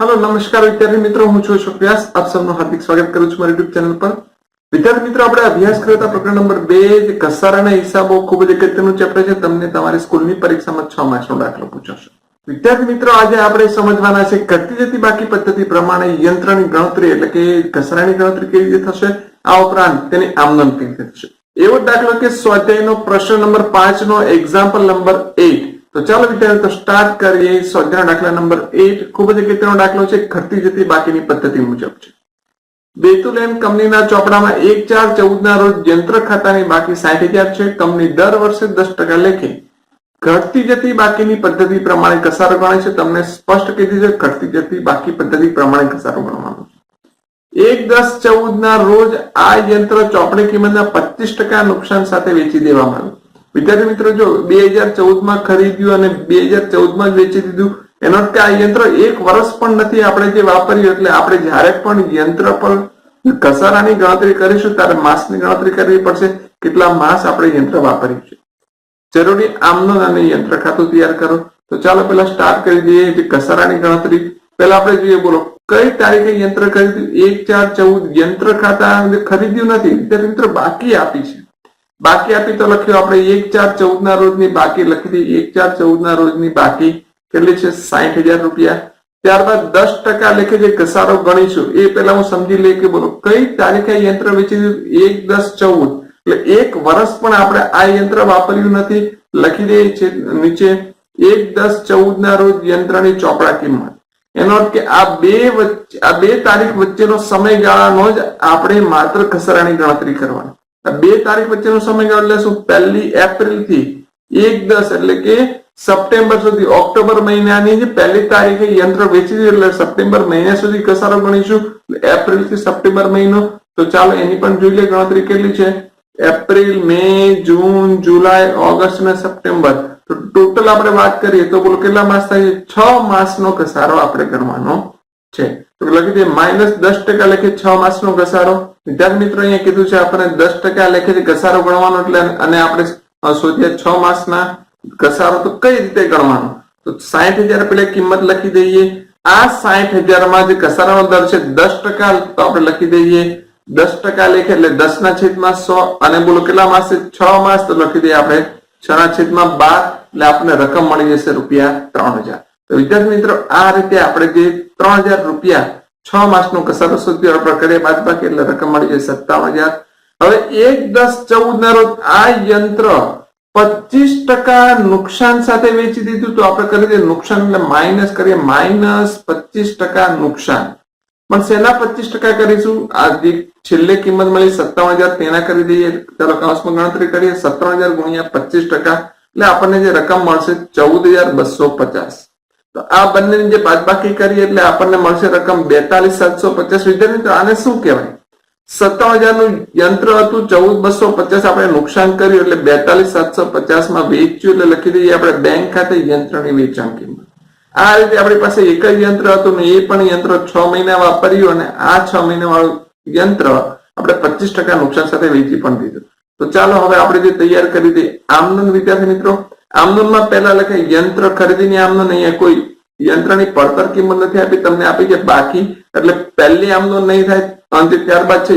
Hello નમસ્કાર વિદ્યાર્થી મિત્રો, હું છું અશોક વ્યાસ. આપ સૌનું હાર્દિક સ્વાગત કરું છું મારી યુટ્યુબ ચેનલ પર. વિદ્યાર્થી મિત્રો, આપણે અભ્યાસ કરતા પ્રકરણ નંબર બે, જે કસારાના હિસાબો ખૂબ જ અગત્યનું ચેપ્ટર છે. તમને તમારી સ્કૂલની પરીક્ષામાં છ માર્ક્સનો દાખલો પૂછાશે. વિદ્યાર્થી મિત્રો, આજે આપણે સમજવાના છે ઘટતી જતી બાકી પદ્ધતિ પ્રમાણે યંત્રની ગણતરી, એટલે કે ઘસારાની ગણતરી કેવી રીતે થશે? આ ઉપરાંત તેની આમદન કેવી રીતે થશે? એવો દાખલો કે સ્વાધ્યાયનો પ્રશ્ન નંબર પાંચ નો એક્ઝામ્પલ નંબર એટ તો ચાલો વિદ્યાર્થીઓ, તો સ્ટાર્ટ કરીએ. સ્વાધ્યાય દાખલા નંબર એટ ખૂબ જ અગત્યનો દાખલો છે. ઘટતી જતી બાકીની પદ્ધતિ મુજબ છે. બેતુલ એમ કંપનીના ચોપડામાં એક ચાર ચૌદ ના રોજ યંત્ર ખાતાની બાકી સાઠ હજાર છે. કંપની દર વર્ષે દસ ટકા લેખે. ઘટતી જતી બાકીની પદ્ધતિ પ્રમાણે કસારો ગણે છે. તમને સ્પષ્ટ કીધું છે, ઘટતી જતી બાકી પદ્ધતિ પ્રમાણે કસારો ગણવાનો એક દસ ચૌદ ના રોજ આ યંત્ર ચોપડી કિંમતના પચીસ ટકા નુકસાન સાથે વેચી દેવામાં આવ્યું. વિદ્યાર્થી મિત્રો, જો બે હજાર ચૌદમાં ખરીદ્યું અને બે હજાર ચૌદમાં જ વેચી દીધું, એનો કે આ યંત્ર એક વર્ષ પણ નથી આપણે જે વાપર્યું, એટલે આપણે જ્યારે પણ યંત્ર પર ઘસારાની ગણતરી કરીશું, ત્યારે માસની ગણતરી કરવી પડશે, કેટલા માસ આપણે યંત્ર વાપર્યું છે. જરૂરી આમનો અને યંત્ર ખાતું તૈયાર કરો. તો ચાલો પેલા સ્ટાર્ટ કરી દઈએ જે કસારાની ગણતરી. પેલા આપણે જોઈએ, બોલો, કઈ તારીખે યંત્ર ખરીદ્યું? એક ચાર ચૌદ, યંત્ર ખાતા ખરીદ્યું નથી. મિત્રો, બાકી આપી છે. બાકી આપી તો લખ્યું, આપણે એક ચાર ચૌદ ના રોજની બાકી લખી દઈએ. એક ચાર ચૌદ ના રોજની બાકી કેટલી છે? હજાર રૂપિયા. ત્યારબાદ દસ ટકા લેખે જે ઘસારો ગણીશું, એ પેલા હું સમજી લઈએ કે બોલો, કઈ તારીખે યંત્ર વેચી દીધું એક દસ ચૌદ. એટલે એક વર્ષ પણ આપણે આ યંત્ર વાપર્યું નથી. લખી દઈએ છે નીચે, એક દસ ચૌદ ના રોજ યંત્રની ચોપડા કિંમત. એનો અર્થ કે આ બે વચ્ચે, આ બે તારીખ વચ્ચેનો સમયગાળાનો જ આપણે માત્ર ઘસારાની ગણતરી કરવાની. બે તારીખ વચ્ચેનો સમયગાળો એટલે શું પહેલી એપ્રિલથી એક દસ, એટલે કે સપ્ટેમ્બર સુધી. ઓક્ટોબર મહિનાની જે પહેલી તારીખે યંત્ર વેચી દીધું, એટલે સપ્ટેમ્બર મહિના સુધી ઘસારો ગણીશું. એપ્રિલથી સપ્ટેમ્બર મહિનો. તો ચાલો એની પણ જોઈ લે ગણતરી કેટલી છે. April, May, June, July, August અને સપ્ટેમ્બર. તો ટોટલ આપણે વાત કરીએ તો બોલો કેટલા માસ થાય છ? માસનો ઘસારો આપણે કરવાનો છે. તો લખી દઈએ માઇનસ દસ ટકા લખે છ માસ નો ઘસારો. વિદ્યાર્થી મિત્રો, અહીંયા કીધું છે આપણે દસ ટકા લખે ઘસારો ગણવાનો એટલે અને આપણે શોધીએ છ માસના ઘસારો તો કઈ રીતે ગણવાનો? તો સાહીઠ હજાર પેલા કિંમત લખી દઈએ. આ સાઠ હજારમાં જે ઘસારાનો દર છે દસ ટકા, તો આપણે લખી દઈએ દસ ટકા લેખે એટલે દસ ના છેદમાં સો અને બોલો કેટલા માસ છે? છ માસ તો લખી દઈએ આપણે છ ના છેદમાં બાર, એટલે આપણને રકમ મળી જશે રૂપિયા ત્રણ હજાર. તો વિદ્યાર્થી મિત્રો, આ રીતે આપણે જે ત્રણ હજાર રૂપિયા છ માસનો કસારો સુધી આપણે કરીએ બાદ બાકી એટલે રકમ મળી જાય સત્તાવન હજાર. હવે એક દસ ચૌદ ના રોજ આ યંત્ર પચીસ ટકા નુકસાન સાથે વેચી દીધું તો આપણે કરી દઈએ નુકસાન એટલે માઇનસ કરીએ, માઇનસ પચીસ ટકા નુકસાન. પણ શેના પચીસ ટકા કરીશું? આ છેલ્લે કિંમત મળી સત્તાવન હજાર, તેના કરી દઈએ. ચાલો કૌંસમાં ગણતરી કરીએ. સત્તાવન હજાર ગુણ્યા પચીસ ટકા. એટલે આપણને જે રકમ મળશે ચૌદ હજાર બસો પચાસ. તો આ બંનેની જે બાદબાકી કરીએ એટલે આપણને મળશે રકમ બેતાલીસ સાતસો પચાસ વિદ્યાર્થી. તો આને શું કહેવાય? સત્તાવન હજારનું યંત્ર હતું, ચૌદ બસો પચાસ આપણે નુકસાન કર્યું એટલે બેતાલીસ સાતસો પચાસમાં વેચ્યું એટલે લખી દઈએ આપણે બેંક ખાતે યંત્રની વેચાણ કિંમત આ રીતે આપણી પાસે એક જ યંત્ર હતું ને એ પણ યંત્ર છ મહિના વાપર્યું અને આ છ મહિના વાળું યંત્ર આપણે પચીસ ટકા નુકસાન સાથે વેચી પણ દીધું. તો ચાલો હવે આપણે જે તૈયાર કરી દઈએ આમનું વિદ્યાર્થી મિત્રો આમનોંધમાં પહેલા લખે, યંત્ર ખરીદીની આમનો નહીં કોઈ યંત્રની પડતર કિંમત નથી આપી, તમને આપી છે બાકી. એટલે પહેલી આમનો નહીં થાય અંતે ત્યારબાદ છે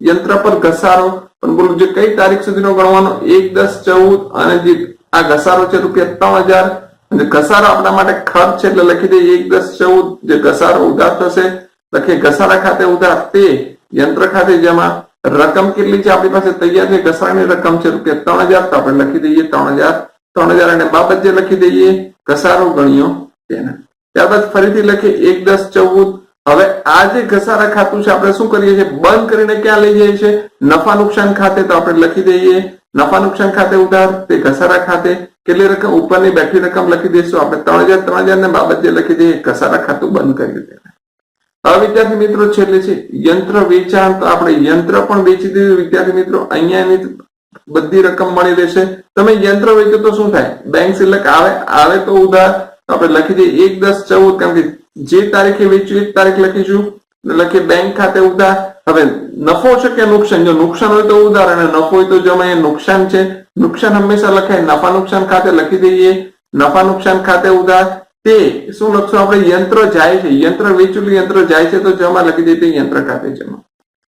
યંત્ર પર ઘસારો, પણ બોલું, જે કઈ તારીખ સુધીનો ગણવાનો? એક, દસ, ચૌદ અને જે આ ઘસારો છે રૂપિયા ત્રણ હજાર. અને ઘસારો આપણા માટે ખર્ચ છે, એટલે લખી દઈએ એક, દસ, ચૌદ, જે ઘસારો ઉધાર થશે. લખીએ ઘસારા ખાતે ઉધાર તે યંત્ર ખાતે જમા. રકમ કેટલી છે આપણી પાસે? તૈયાર છે, ઘસારાની રકમ છે રૂપિયા ત્રણ હજાર. તો આપણે લખી દઈએ ત્રણ હજાર. ત્રણ હજાર અને બાબત જે લખી દઈએ, ઘસારો ગણ્યો તેના. ત્યારબાદ ફરીથી લખીએ, એક દસ ચૌદ. હવે આ જે ઘસારા ખાતું છે, આપણે શું કરીએ છીએ? બંધ કરીને ક્યાં લઈ જઈએ છીએ નફા નુકસાન ખાતે તો આપણે લખી દઈએ. નફા નુકસાન ખાતે ઉધાર, તે ઘસારા ખાતે. કેટલી રકમ? ઉપરની બેઠી રકમ લખી દઈશું આપણે. ત્રણ હજાર ત્રણ હજાર ને બાબત જે લખી દઈએ, ઘસારા ખાતું બંધ કરી દે હવે વિદ્યાર્થી મિત્રો છેલ્લે છે, યંત્ર વેચાણ. તો આપણે યંત્ર પણ વેચી દીધું. વિદ્યાર્થી મિત્રો અહીંયાની બધી રકમ મળી રહેશે. તમે યંત્ર વેચો તો શું થાય? બેંક સિલક આવે આવે તો ઉધાર. આપણે લખી દઈએ એક દસ ચૌદ, કારણ કે જે તારીખે વેચ્યું એક તારીખ લખીશું. લખીએ બેંક ખાતે ઉધાર. હવે નફો છે કે નુકસાન? જો નુકસાન હોય તો ઉધાર અને નફો હોય તો જો એ નુકસાન છે. નુકસાન હંમેશા લખાય. નફા નુકસાન ખાતે લખી દઈએ. નફા નુકસાન ખાતે ઉધાર. તે શું લખશું? આપણે યંત્ર જાય છે. યંત્ર વેચેલું યંત્ર જાય છે તો જમા લખી દઈએ તે યંત્ર ખાતે જમા.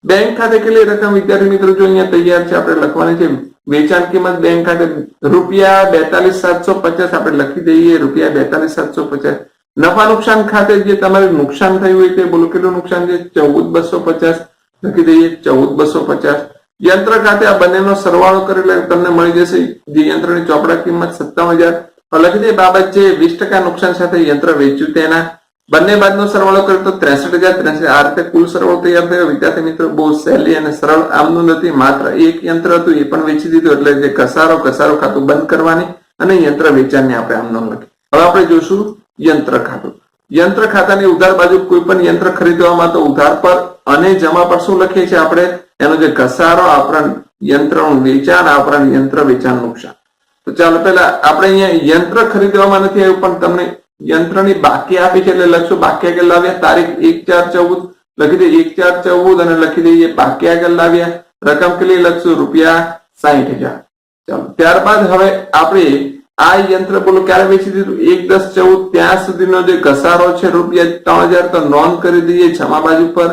બેંક ખાતે કેટલી રકમ વિદ્યાર્થી મિત્રો જો અહીંયા તૈયાર છે આપણે લખવાની છે? વેચાણ કિંમત બેંક ખાતે રૂપિયા બેતાલીસ સાતસો પચાસ આપણે લખી દઈએ, રૂપિયા બેતાલીસ સાતસો પચાસ. નફા નુકસાન ખાતે જે તમારે નુકસાન થયું હોય તે બોલો, કેટલું નુકસાન છે? ચૌદ બસો પચાસ લખી દઈએ, ચૌદ બસો પચાસ. યંત્ર ખાતે આ બંનેનો સરવાળો કરે તમને મળી જશે. જે યંત્રની ચોપડા કિંમત સત્તાવન હજાર. લખી દઈએ બાબત છે, વીસ ટકા નુકસાન સાથે યંત્ર વેચ્યું તેના. બંને બાદનો સરવાળો કરતો ત્રેસઠ હજાર ત્રેસઠ. આ રીતે કુલ સરવાળો તૈયાર થયો. વિદ્યાર્થી મિત્રો, બહુ સહેલી અને સરળ આમનું નથી. માત્ર એક યંત્ર હતું, એ પણ વેચી દીધું. એટલે જે કસારો કસારો ખાતું બંધ કરવાની અને યંત્ર વેચાણની આપણે આમનો લખી. હવે આપણે જોશું યંત્ર ખાતું. યંત્ર ખાતાની ઉધાર બાજુ કોઈ પણ યંત્ર ખરીદવામાં તો ઉધાર પર અને જમા પર શું લખીએ છીએ આપણે? એનો જે ઘસારો આપણા યંત્રનું વેચાણ આપણા યંત્ર વેચાણ નુકસાન. તો ચાલો પેલા આપણે અહીંયા યંત્ર ખરીદવામાં નથી આવ્યું, પણ તમને યંત્રની બાકી આપી છે એટલે લખશું બાકી આગળ લાવ્યા, તારીખ એક ચાર ચૌદ, લખી દઈએ એક ચાર ચૌદ અને લખી દઈએ બાકી આગળ લાવ્યા. રકમ કેટલી લખશું? રૂપિયા સાહીઠ હજાર. ચાલો, ત્યારબાદ હવે આપણે આ યંત્ર બોલો ક્યારે વેચી દીધું? એક દસ ચૌદ, ત્યાં સુધીનો જે ઘસારો છે રૂપિયા ત્રણ હજાર, તો નોંધ કરી દઈએ જમા બાજુ પર.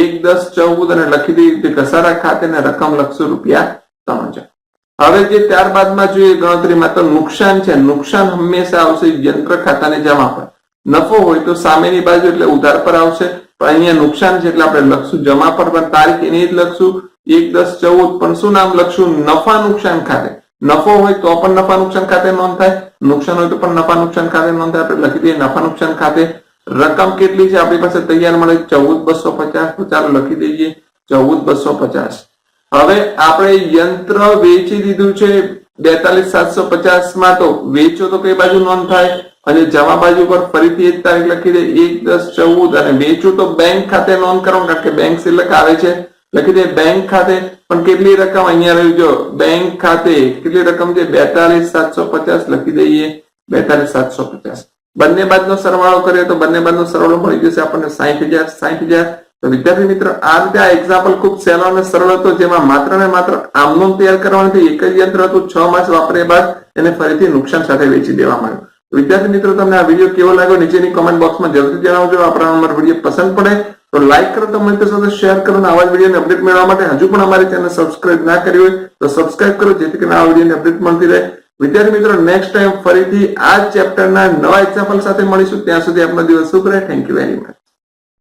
એક દસ ચૌદ અને લખી દઈએ ઘસારા ખાતે રકમ લખશું રૂપિયા ત્રણ હજાર. હવે જે ત્યારબાદમાં જોઈએ ગણતરીમાં તો નુકસાન છે. નુકસાન હંમેશા આવશે યંત્ર ખાતાની જમા પર. નફો હોય તો સામેની બાજુ એટલે ઉધાર પર આવશે. પણ અહીંયા નુકસાન છે એટલે આપણે લખશું જમા પર. પણ તારીખ એની જ લખશું. એક દસ ચૌદ પણ શું નામ લખશું? નફા નુકસાન ખાતે. નફો હોય તો પણ નફા નુકસાન ખાતે નોંધ થાય નુકસાન હોય તો પણ નફા નુકસાન ખાતે નોંધ થાય આપણે લખી દઈએ નફા નુકસાન ખાતે. રકમ કેટલી છે? આપણી પાસે તૈયાર મળે ચૌદ બસો પચાસ. તો ચાલો લખી દઈએ ચૌદ બસો પચાસ. હવે આપણે યંત્ર વેચી દીધું છે બેતાલીસ સાતસો પચાસમાં તો વેચો તો કઈ બાજુ નોંધ થાય? અને જમા બાજુ પર ફરીથી એક તારીખ લખી દે, એક, દસ, ચૌદ, અને વેચું તો બેંક ખાતે નોંધ કરો, કારણ કે બેંક સિલક આવે છે. લખી દે બેંક ખાતે, પણ કેટલી રકમ અહીંયા રહ્યું જો બેંક ખાતે કેટલી રકમ છે? બેતાલીસ સાતસો પચાસ લખી દઈએ, બેતાલીસ સાતસો પચાસ. બંને બાદનો સરવાળો કરીએ તો બંને બાદનો સરવાળો મળી જશે આપણને સાહીઠ હજાર સાહીઠ હજાર તો વિદ્યાર્થી મિત્રો, આ રીતે આ એક્ઝામ્પલ ખૂબ સહેલો અને સરળ હતો, જેમાં માત્ર ને માત્ર આમનોમ તૈયાર કરવાથી એક જ યંત્ર હતું, છ માસ વાપર્યા બાદ એને ફરીથી નુકસાન સાથે વેચી દેવામાં આવ્યું. વિદ્યાર્થી મિત્રો, તમને આ વીડિયો કેવો લાગ્યો નીચેની કોમેન્ટ બોક્સમાં જરૂરથી જણાવજો. આપણા અમારો વીડિયો પસંદ પડે તો લાઈક કરો, તમારી મિત્રો સાથે શેર કરો આવા જ વિડીયોની અપડેટ મેળવવા માટે હજુ પણ અમારી ચેનલ સબસ્ક્રાઇબ ના કરી હોય તો સબસ્ક્રાઇબ કરો, જેથી કરીને આ વિડીયોની અપડેટ મળતી રહે. વિદ્યાર્થી મિત્રો નેક્સ્ટ ટાઈમ ફરીથી આ ચેપ્ટરના નવા એક્ઝામ્પલ સાથે મળીશું. ત્યાં સુધી આપનો દિવસ શુભ રહે. Thank you very much